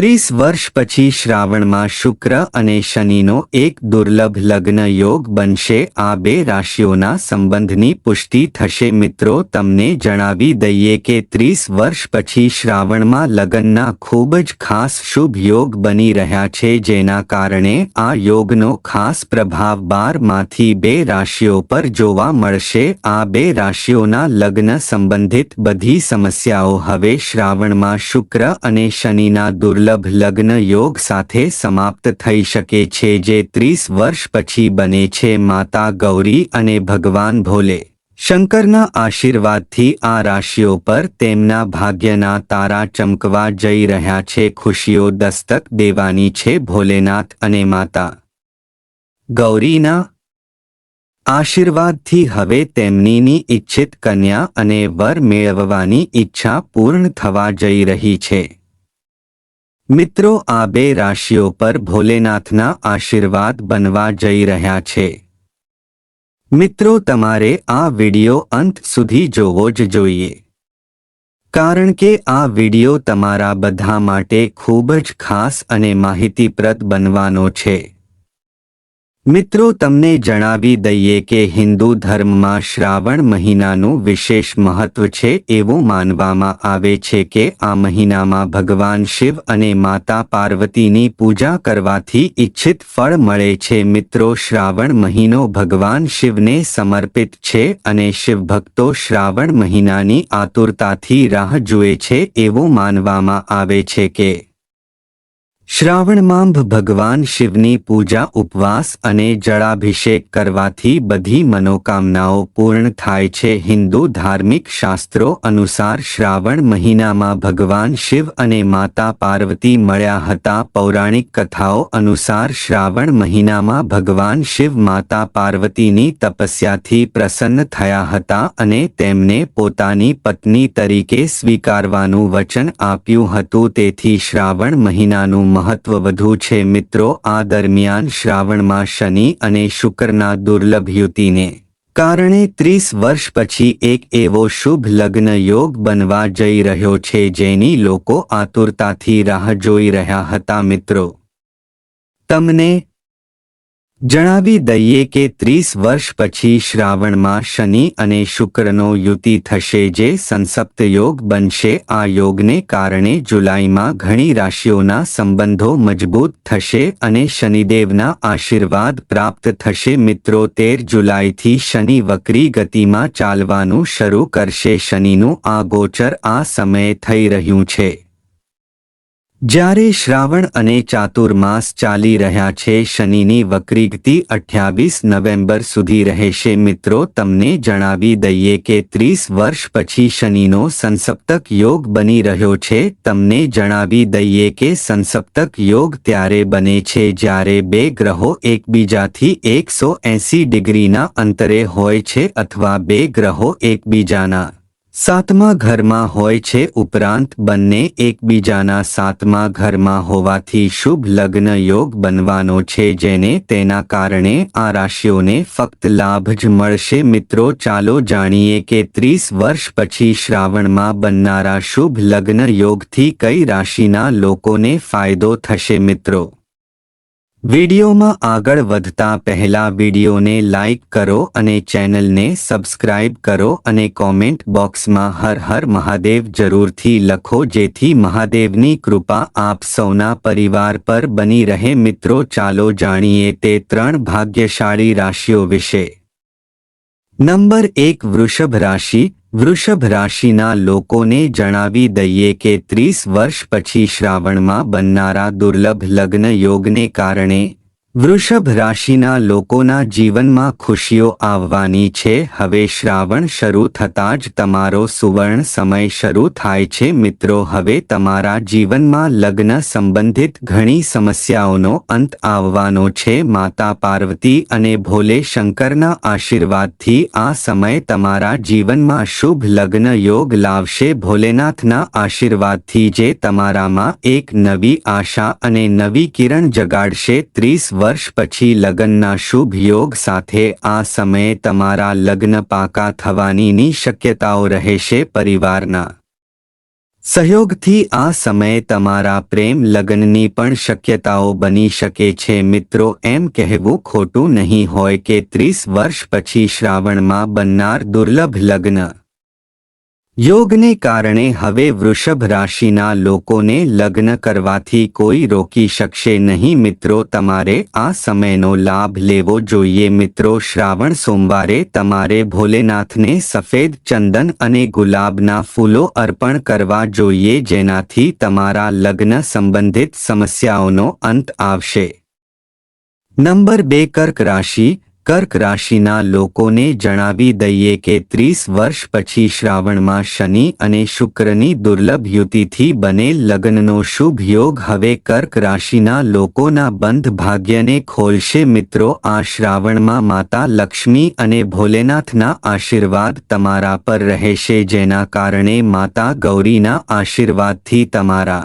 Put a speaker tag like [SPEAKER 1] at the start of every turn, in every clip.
[SPEAKER 1] ત્રીસ વર્ષ પછી શ્રાવણમાં શુક્ર અને શનિનો એક દુર્લભ લગ્ન યોગ બનશે. આ બે રાશિઓના સંબંધની પુષ્ટિ થશે. મિત્રો, તમને જણાવી દઈએ કે ત્રીસ વર્ષ પછી શ્રાવણમાં લગ્નના ખૂબ જ ખાસ શુભ યોગ બની રહ્યા છે, જેના કારણે આ યોગનો ખાસ પ્રભાવ બારમાંથી બે રાશિઓ પર જોવા મળશે. આ બે રાશિઓના લગ્ન સંબંધિત બધી સમસ્યાઓ હવે શ્રાવણમાં શુક્ર અને શનિના દુર્લભ લગ્ન યોગ સાથે સમાપ્ત થઈ શકે છે જે ત્રીસ વર્ષ પછી બને છે. માતા ગૌરી અને ભગવાન ભોલે શંકરના આશીર્વાદથી આ રાશિઓ પર તેમના ભાગ્યના તારા ચમકવા જઈ રહ્યા છે. ખુશીઓ દસ્તક દેવાની છે ભોલેનાથ અને માતા ગૌરીના આશીર્વાદથી હવે તેમનીની ઈચ્છિત કન્યા અને વર મેળવવાની ઈચ્છા પૂર્ણ થવા જઈ રહી છે. મિત્રો, આ બે રાશિઓ પર ભોલેનાથના આશીર્વાદ બનવા જઈ રહ્યા છે. મિત્રો, તમારે આ વિડિયો અંત સુધી જોવો જ જોઈએ. કારણ કે આ વિડિયો તમારા બધા માટે ખૂબ જ ખાસ અને માહિતીપ્રદ બનવાનો છે. મિત્રો, તમને જણાવી દઈએ કે હિન્દુ ધર્મમાં શ્રાવણ મહિનાનું વિશેષ મહત્વ છે, એવું માનવામાં આવે છે કે આ મહિનામાં ભગવાન શિવ અને માતા પાર્વતીની પૂજા કરવાથી ઈચ્છિત ફળ મળે છે. મિત્રો, શ્રાવણ મહિનો ભગવાન શિવને સમર્પિત છે અને શિવભક્તો શ્રાવણ મહિનાની આતુરતાથી રાહ જુએ છે, એવું માનવામાં આવે છે કે શ્રાવણમાં ભગવાન શિવની પૂજા, ઉપવાસ અને જળાભિષેક કરવાથી બધી મનોકામનાઓ પૂર્ણ થાય છે. હિન્દુ ધાર્મિક શાસ્ત્રો અનુસાર શ્રાવણ મહિનામાં ભગવાન શિવ અને માતા પાર્વતી મળ્યા હતા. પૌરાણિક કથાઓ અનુસાર શ્રાવણ મહિનામાં ભગવાન શિવ માતા પાર્વતીની તપસ્યાથી પ્રસન્ન થયા હતા અને તેમને પોતાની પત્ની તરીકે સ્વીકારવાનું વચન આપ્યું હતું. તેથી શ્રાવણ મહિનાનું મહત્વ વધુ છે મિત્રો, આ દરમિયાન શ્રાવણમાં શનિ અને શુક્રના દુર્લભ યુતિને કારણે ત્રીસ વર્ષ પછી એક એવો શુભ લગ્ન યોગ બનવા જઈ રહ્યો છે જેની લોકો આતુરતાથી રાહ જોઈ રહ્યા હતા મિત્રો. તમને જણાવી દઈએ કે ત્રીસ વર્ષ પછી શ્રાવણમાં શનિ અને શુક્રનો યુતિ થશે જે સંસપ્ત યોગ બનશે. આ યોગને કારણે જુલાઈમાં ઘણી રાશિઓના સંબંધો મજબૂત થશે અને શનિદેવના આશીર્વાદ પ્રાપ્ત થશે. મિત્રો, તેર જુલાઈથી શનિ વક્રી ગતિમાં ચાલવાનું શરૂ કરશે. શનિનું આ ગોચર આ સમયે થઈ રહ્યું છે. જ્યારે શ્રાવણ અને ચાતુર્માસ ચાલી રહ્યા છે, શનિની વક્રીગતિ અઠ્યાવીસ નવેમ્બર સુધી રહેશે. મિત્રો, તમને જણાવી દઈએ કે ત્રીસ વર્ષ પછી શનિનો સંસપ્તક યોગ બની રહ્યો છે. તમને જણાવી દઈએ કે સંસપ્તક યોગ ત્યારે બને છે જ્યારે બે ગ્રહો એકબીજાથી એકસો એંસી ડિગ્રીના અંતરે હોય છે અથવા બે ગ્રહો એકબીજાના. સાતમા ઘરમાં હોય છે ઉપરાંત બંને એકબીજાના સાતમા ઘરમાં હોવાથી શુભ લગ્ન યોગ બનવાનો છે જેને તેના કારણે આ રાશિઓને ફક્ત લાભ જ મળશે. મિત્રો, ચાલો જાણીએ કે ત્રીસ વર્ષ પછી શ્રાવણમાં બનનારા શુભ લગ્ન યોગથી કઈ રાશિના લોકોને ફાયદો થશે? મિત્રો વિડિયોમાં આગળ વધતા પહેલા વિડિયોને લાઇક કરો અને ચેનલને સબસ્ક્રાઇબ કરો અને કોમેન્ટ બોક્સમાં હર હર મહાદેવ જરૂરથી લખો જેથી મહાદેવની કૃપા આપ સૌના પરિવાર પર બની રહે. મિત્રો, ચાલો જાણીએ તે ત્રણ ભાગ્યશાળી રાશિઓ વિશે. નંબર એક વૃષભ રાશિ. વૃષભ રાશિના લોકોને જણાવી દઈએ કે ત્રીસ વર્ષ પછી શ્રાવણમાં બનનારા દુર્લભ લગ્ન યોગને કારણે વૃષભ રાશિના લોકોના જીવનમાં ખુશીઓ આવવાની છે. હવે શ્રાવણ શરૂ થતાં જ તમારો સુવર્ણ સમય શરૂ થાય છે. મિત્રો, હવે તમારા જીવનમાં લગ્ન સંબંધિત ઘણી સમસ્યાઓનો અંત આવવાનો છે. માતા પાર્વતી અને ભોલે શંકરના આશીર્વાદથી આ સમય તમારા જીવનમાં શુભ લગ્ન યોગ લાવશે. ભોલેનાથના આશીર્વાદથી જે તમારામાં એક નવી આશા અને નવી કિરણ જગાડશે. ત્રીસ વર્ષ પછી લગ્નના શુભ યોગ સાથે આ સમયે તમારા લગ્ન પાકા થવાનીની શક્યતાઓ રહેશે પરિવારના. સહયોગથી આ સમયે તમારા પ્રેમ લગ્નની પણ શક્યતાઓ બની શકે છે. મિત્રો, એમ કહેવું ખોટું નહીં હોય કે ત્રીસ વર્ષ પછી શ્રાવણમાં બનનાર દુર્લભ લગ્ન યોગને કારણે હવે વૃષભ રાશિના લોકોને લગ્ન કરવાથી કોઈ રોકી શકશે નહીં. મિત્રો, તમારે આ સમયનો લાભ લેવો જોઈએ. મિત્રો, શ્રાવણ સોમવારે તમારે ભોલેનાથને સફેદ ચંદન અને ગુલાબના ફૂલો અર્પણ કરવા જોઈએ, જેનાથી તમારા લગ્ન સંબંધિત સમસ્યાઓનો અંત આવશે. નંબર બે, કર્ક રાશિ. કર્ક રાશિના લોકોને જણાવી દઈએ કે ત્રીસ વર્ષ પછી શ્રાવણમાં શનિ અને શુક્રની દુર્લભ યુતિથી બનેલ લગ્નનો શુભ યોગ હવે કર્ક રાશિના લોકોના બંધ ભાગ્યને ખોલશે. મિત્રો, આ શ્રાવણમાં માતા લક્ષ્મી અને ભોલેનાથના આશીર્વાદ તમારા પર રહેશે, જેના કારણે માતા ગૌરીના આશીર્વાદથી તમારા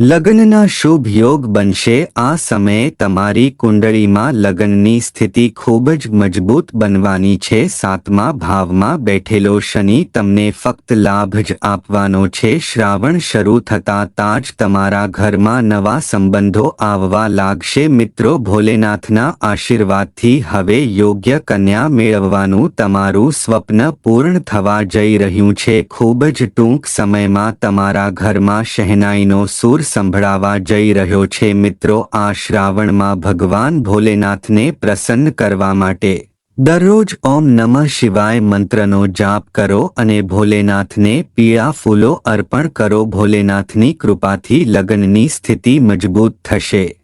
[SPEAKER 1] લગ્નના શુભ યોગ બનશે. આ સમયે તમારી કુંડળીમાં લગ્નની સ્થિતિ ખૂબ જ મજબૂત બનવાની છે. સાતમા ભાવમાં બેઠેલો શનિ તમને ફક્ત લાભ જ આપવાનો છે. શ્રાવણ શરૂ થતાં તાજ તમારા ઘરમાં નવા સંબંધો આવવા લાગશે. મિત્રો, ભોલેનાથના આશીર્વાદથી હવે યોગ્ય કન્યા મેળવવાનું તમારું સ્વપ્ન પૂર્ણ થવા જઈ રહ્યું છે. ખૂબ જ ટૂંક સમયમાં તમારા ઘરમાં શહેનાઈનો સૂર સંભળાવા જઈ રહ્યો છે મિત્રો, આ શ્રાવણમાં ભગવાન ભોલેનાથને પ્રસન્ન કરવા માટે. દરરોજ ઓમ નમઃ શિવાય મંત્રનો જાપ કરો અને ભોલેનાથને પીળા ફૂલો અર્પણ કરો. ભોલેનાથની કૃપાથી લગ્નની સ્થિતિ મજબૂત થશે.